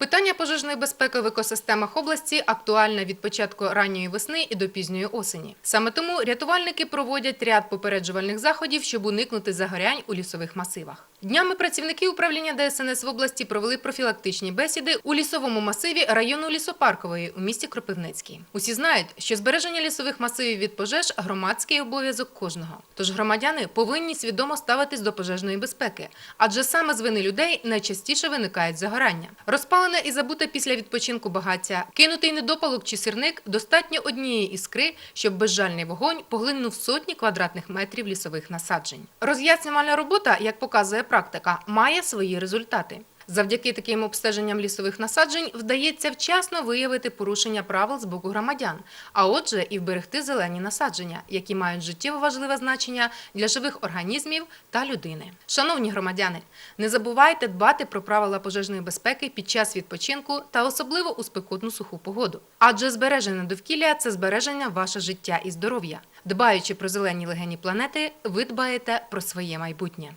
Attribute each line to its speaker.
Speaker 1: Питання пожежної безпеки в екосистемах області актуальне від початку ранньої весни і до пізньої осені. Саме тому рятувальники проводять ряд попереджувальних заходів, щоб уникнути загорянь у лісових масивах. Днями працівники управління ДСНС в області провели профілактичні бесіди у лісовому масиві району Лісопаркової у місті Кропивницький. Усі знають, що збереження лісових масивів від пожеж громадський обов'язок кожного. Тож громадяни повинні свідомо ставитись до пожежної безпеки, адже саме з вини людей найчастіше виникають загорання. Розпалене і забуте після відпочинку багаття, кинутий недопалок чи сірник достатньо однієї іскри, щоб безжальний вогонь поглинув сотні квадратних метрів лісових насаджень. Роз'яснювальна робота, як показує практика, має свої результати. Завдяки таким обстеженням лісових насаджень вдається вчасно виявити порушення правил з боку громадян, а отже, і вберегти зелені насадження, які мають життєво важливе значення для живих організмів та людини. Шановні громадяни, не забувайте дбати про правила пожежної безпеки під час відпочинку та особливо у спекотну суху погоду. Адже збереження довкілля це збереження ваше життя і здоров'я. Дбаючи про зелені легені планети, ви дбаєте про своє майбутнє.